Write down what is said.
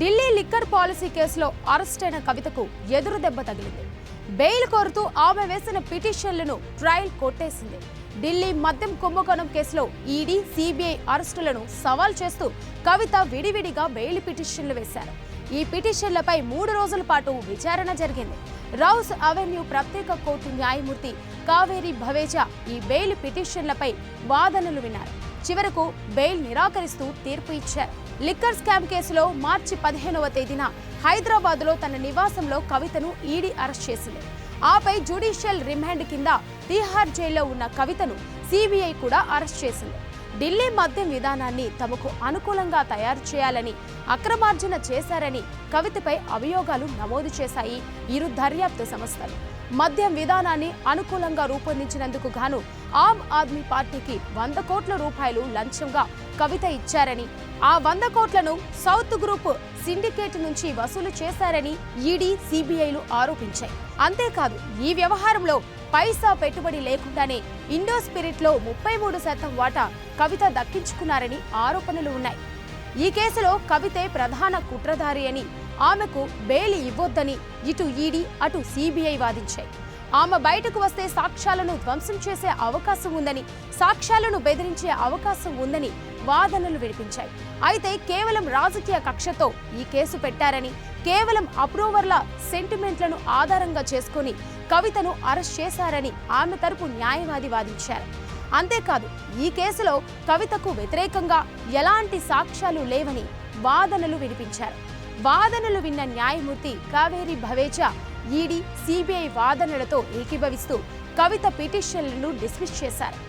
Delhi liquor policy కేసులో arrest అయిన కవితకు ఎదురు దెబ్బ తగిలింది. బెయిల్ కోరుతూ ఆమె వేసిన పిటిషన్లను ట్రయల్ కొట్టేసింది. ఢిల్లీ మద్యం కుంభకోణం కేసులో ఈడీ సిబిఐ అరెస్టులను సవాల్ చేస్తూ కవిత విడివిడిగా బెయిల్ పిటిషన్లు వేశారు. ఈ పిటిషన్లపై మూడు రోజుల పాటు విచారణ జరిగింది. రౌస్ అవెన్యూ ప్రత్యేక కోర్టు న్యాయమూర్తి కావేరి భవేజా ఈ బెయిల్ పిటిషన్లపై వాదనలు విన్నారు. చివరకు బెయిల్ నిరాకరిస్తూ తీర్పు ఇచ్చారు. లిక్కర్ స్కామ్ కేసులో మార్చి పదిహేనవ తేదీన హైదరాబాద్లో తన నివాసంలో కవితను ఈడీ అరెస్ట్ చేసింది. ఆపై జ్యుడిషియల్ రిమాండ్ కింద తీహార్ జైల్లో ఉన్న కవితను సిబిఐ కూడా అరెస్ట్ చేసింది. ఢిల్లీ మద్యం విధానాన్ని తమకు అనుకూలంగా తయారు చేయాలని అక్రమార్జన చేశారని కవితపై అభియోగాలు నమోదు చేశాయి ఇరు దర్యాప్తు సంస్థలు. మద్యం విధానాన్ని అనుకూలంగా రూపొందించినందుకు గాను ఆమ్ ఆద్మీ పార్టీకి వంద కోట్ల రూపాయలు లంచంగా కవిత ఇచ్చారని ఆ వంద కోట్లను సౌత్ గ్రూప్ సిండికేట్ నుంచి వసూలు చేశారని ఈడీ సిబిఐలు ఆరోపించాయి. అంతేకాదు ఈ వ్యవహారంలో పైసా పెట్టుబడి లేకుండానే ఇండో స్పిరిట్లో ముప్పై మూడు శాతం వాటా కవిత దక్కించుకున్నారని ఆరోపణలు ఉన్నాయి. ఈ కేసులో కవితే ప్రధాన కుట్రధారి అని ఆమెకు బెయిల్ ఇవ్వొద్దని ఇటు ఈడీ అటు సిబిఐ వాదించాయి. ఆమె బయటకు వస్తే సాక్ష్యాలను ధ్వంసం చేసే అవకాశం ఉందని సాక్ష్యాలను బెదిరించే అవకాశం ఉందని వాదనలు వినిపించాయి. అయితే కేవలం రాజకీయ కక్షతో ఈ కేసు పెట్టారని కేవలం అప్రూవర్ల సెంటిమెంట్లను ఆధారంగా చేసుకుని కవితను అరెస్ట్ చేశారని ఆమె తరపు న్యాయవాది వాదించారు. అంతేకాదు ఈ కేసులో కవితకు వ్యతిరేకంగా ఎలాంటి సాక్ష్యాలు లేవని వాదనలు వినిపించారు. వాదనలు విన్న న్యాయమూర్తి కావేరి భవేచా ఈడీ సిబిఐ వాదనలతో ఏకీభవిస్తూ కవిత పిటిషన్లను డిస్మిస్ చేశారు.